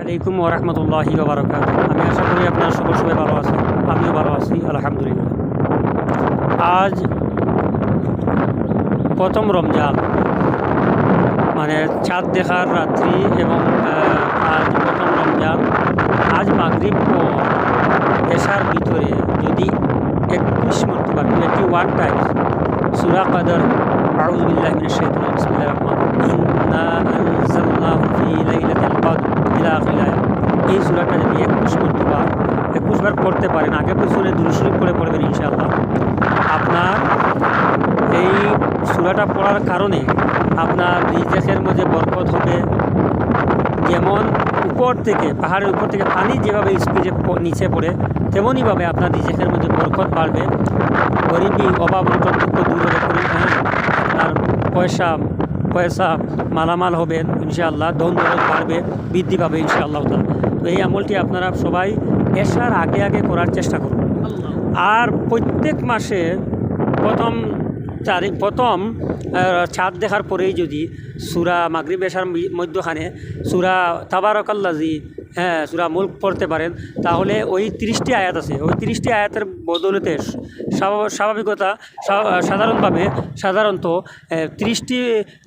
আলাইকুম ওরহমতুল্লাহি বারাকাত আমি আশা করি আপনারা সকল সবাই ভালো আছেন, আমিও ভালো আছি, আলহামদুলিল্লাহ। আজ প্রথম রমজান। মানে চাঁদ দেখার রাত্রি এবং আজ প্রথম রমজান। আজ মাগরিব পর এশার ভিতরে যদি একুশ মর্তবা টোয়েন্টি ওয়ান টাইমস সুরা কাদর আউজ বিল্লাহ মিনাশ যদি একুশ মর্তবা একুশবার পড়তে পারেন আগে পিছনে দুরুশরীফ করে পড়বেন ইনশাআল্লাহ। আপনার এই সুরাটা পড়ার কারণে আপনার রিজেকের মধ্যে বরকত হবে। যেমন উপর থেকে পাহাড়ের উপর থেকে পানি যেভাবে স্পিডে নিচে পড়ে তেমনইভাবে আপনার রিজেকের মধ্যে বরকত বাড়বে। গরিবী অভাব অনটন দুঃখ দূর হবে হ্যাঁ, আপনার পয়সা পয়সা মালামাল হবে ইনশাআল্লাহ ধন বাড়বে বৃদ্ধি পাবে ইনশাআল্লাহ তাআলা। এই আমলটি আপনারা সবাই এসার আগে আগে করার চেষ্টা করুন। আর প্রত্যেক মাসে প্রথম চারি প্রথম ছাদ দেখার পরেই যদি সুরা মাগরিব এসার মধ্যখানে সুরা তাবারকাল্লাজি হ্যাঁ সুরা মুল্ক পড়তে পারেন। তাহলে ওই তিরিশটি আয়াত আছে। ওই তিরিশটি আয়াতের বদলতে স্বাভাবিকতা সাধারণভাবে সাধারণত তিরিশটি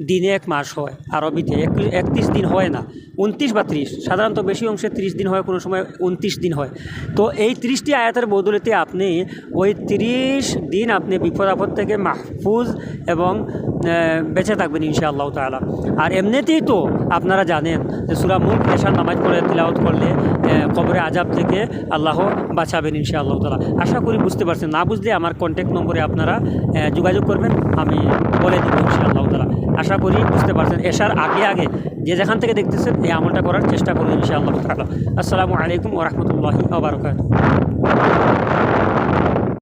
দিনে এক মাস হয় আরবিতে। একত্রিশ দিন হয় না। উনত্রিশ বা ত্রিশ। সাধারণত বেশি অংশে ত্রিশ দিন হয়, কোনো সময় উনত্রিশ দিন হয়। তো এই ত্রিশটি আয়াতের বদলেতে আপনি ওই তিরিশ দিন আপনি বিপদ আপদ থেকে মাহফুজ এবং বেঁচে থাকবেন ইনশাআল্লাহ তাআলা। আর এমনিতেই তো আপনারা জানেন যে সুরা মুখ এশার নামাজ পড়ে তিলাওয়াত করলে কবরে আজাব থেকে আল্লাহ বাঁচাবেন ইনশা আল্লাহ তালা আশা করি বুঝতে পারছেন। না বুঝলে আমার কন্ট্যাক্ট নম্বরে আপনারা যোগাযোগ করবেন, আমি বলে দেবো ইনশাআল্লাহ তালা আশা করি বুঝতে পারছেন। এসার আগে আগে যে যেখান থেকে দেখতেছেন, এই আমলটা করার চেষ্টা করবেন ইনশা আল্লাহ তালা আসসালামু আলাইকুম ওরহমতুল্লাহি আবরকাত